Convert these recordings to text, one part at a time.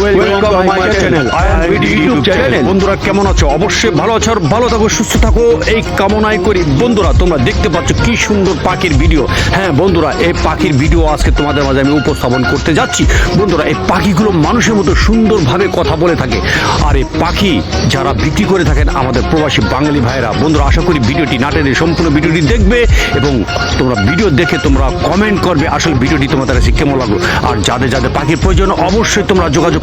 Welcome my channel YouTube channel বন্ধুরা কেমন আছো? অবশ্যই ভালো আছো আর ভালো থাকো সুস্থ থাকো। এই কামনাই করি। বন্ধুরা তোমরা দেখতে পাচ্ছ কি সুন্দর পাখির ভিডিও হ্যাঁ বন্ধুরা এই পাখির ভিডিও আজকে তোমাদের মাঝে আমি উপস্থাপন করতে যাচ্ছি। বন্ধুরা এই পাখিগুলো মানুষের মতো সুন্দরভাবে কথা বলে থাকে। আর এই পাখি যারা বিক্রি করে থাকেন আমাদের প্রবাসী বাঙালি ভাইরা বন্ধুরা আশা করি ভিডিওটি নাটেনের সম্পূর্ণ ভিডিওটি দেখবে এবং তোমরা ভিডিও দেখে তোমরা কমেন্ট করবে। আসলে ভিডিওটি তোমাদের কাছে কেমন লাগল? আর যাদের যাদের পাখির প্রয়োজন অবশ্যই তোমরা যোগাযোগ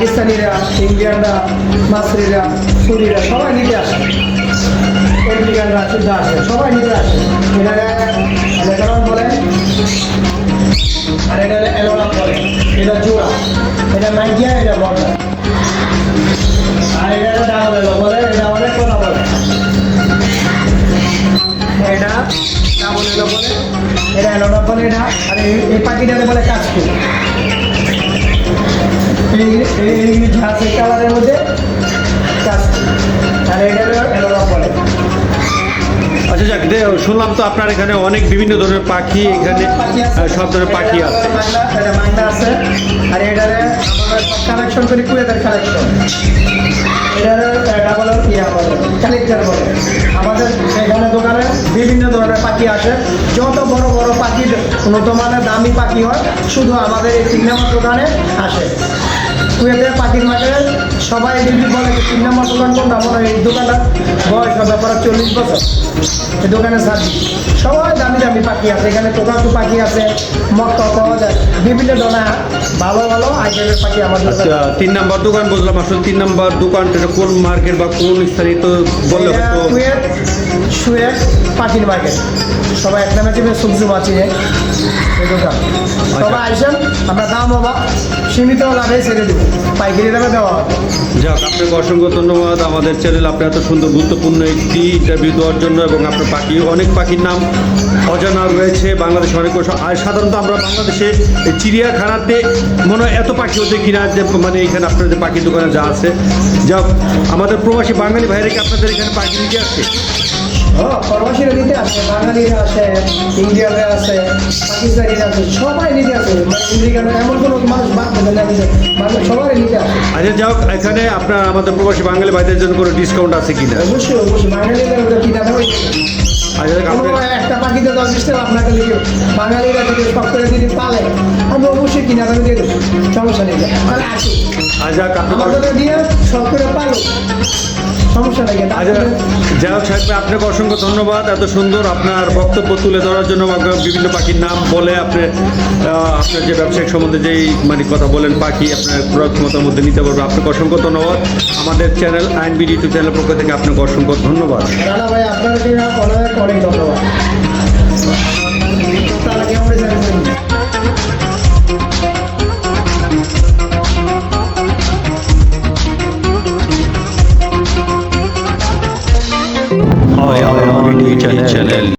পাকিস্তানিরা, ইন্ডিয়ানরা মাসরিরা সুরিরা, সবাই নিতে আসে। আমেরিকানরা শুদ্ধ আসে সবাই নিতে আসে। এলাকার বলে আর এটা এলোরা বলে এটা জোড়া এটা মাইকিয়া এটা বর্ডা আর এটা এলো বলে এটা অনেক কথা বলে এটা ডাবল বলে এটা এলোরা বলে এটা আর এই- পাখিটাকে বলে এই যে আছে কালারের মধ্যে আর এটা এলোরা বলে আচ্ছা যাক শুনলাম তো আপনার এখানে অনেক বিভিন্ন ধরনের পাখি এখানে সব ধরনের পাখি আছে। আছে। আর এটারে কালেকশন করি কুয়েতের কালেকশন এটারে ইয়া বলে কালেক্টর বলে। আমাদের এখানে দোকানে বিভিন্ন ধরনের পাখি আসে। যত বড় বড় পাখি উন্নত মানের দামি পাখি হয় শুধু আমাদের এই তিন নম্বর দোকানে আসে। কুয়েতের মাঝে সবাই যদি বলে যে তিন নম্বর দোকান কোনটা? মনে এই দোকানটা বয়স হবে প্রায় চল্লিশ বছর। এই দোকানে সার্ভিস সবাই দামি দামি পাখি আছে। এখানে পাখি আছে মক্কা পাওয়া যায়। বিভিন্ন ধরনের ভালো ভালো আইটেমের পাখি আমাদের আচ্ছা তিন নাম্বার দোকান বুঝলাম। আসলে তিন নাম্বার দোকানটা এটা কোন মার্কেট বা কোন স্থানে তো বললে হয়তো কুয়েত সুয়েট পাখির মার্কেট সবাই এক নামে চিনে সুবজুম আছে এই দোকান। সবাই আসেন আমরা দাম হবা সীমিত লাভে ছেড়ে দেবো পাইকারি দেওয়া। যাক, আপনাকে অসংখ্য ধন্যবাদ। আমাদের চ্যানেল আপনি এত সুন্দর, গুরুত্বপূর্ণ একটি ইন্টারভিউ দেওয়ার জন্য এবং আপনার পাখি, অনেক পাখির নাম অজানা রয়েছে বাংলাদেশে অনেক আর সাধারণত আমরা বাংলাদেশে চিড়িয়াখানাতে মনে হয় এত পাখি হতে কিনা যে মানে এখানে আপনাদের পাখির দোকানে যা আছে। যাক, আমাদের প্রবাসী বাঙালি ভাইরা কি আপনাদের এখানে পাখি নিতে আসছে প্রবাসীরা নিতে আসে বাঙালিরা আছে ইন্ডিয়ানরা আছে পাকিস্তানিরা আছে সবাই নিতে আসে। মানে এমন কোনো মানুষ বাদ দেবে না মানুষ সবাই নিতে আসে। আচ্ছা এখানে আপনার আমাদের প্রবাসী বাঙালি ভাইদের জন্য কোনো ডিসকাউন্ট আছে কিনা? অবশ্যই অবশ্যই বাঙালিরা কিনা আচ্ছা একটা পাখিতে দশ বিশ টাকা আপনাকে লিখে বাঙালিরা যদি শখ যদি পালে আমি অবশ্যই কিনা দামে দিয়ে দেবো। সমস্যা নেই। তাহলে আসি। আচ্ছা দিয়ে করে পালো সমস্যা আচ্ছা যাই হোক, সাহেব, আপনাকে অসংখ্য ধন্যবাদ। এত সুন্দর আপনার বক্তব্য তুলে ধরার জন্য বিভিন্ন পাখির নাম বলে আপনি আপনার যে ব্যবসায়িক সম্বন্ধে যেই মানে কথা বলেন, পাখি আপনার ক্রয় মধ্যে নিতে পারবে, আপনাকে অসংখ্য ধন্যবাদ। আমাদের চ্যানেল আইন বিডি ইউটিউব চ্যানেল পক্ষ থেকে আপনাকে অসংখ্য ধন্যবাদ। রানা ভাই আপনার অনেক অনেক ধন্যবাদ।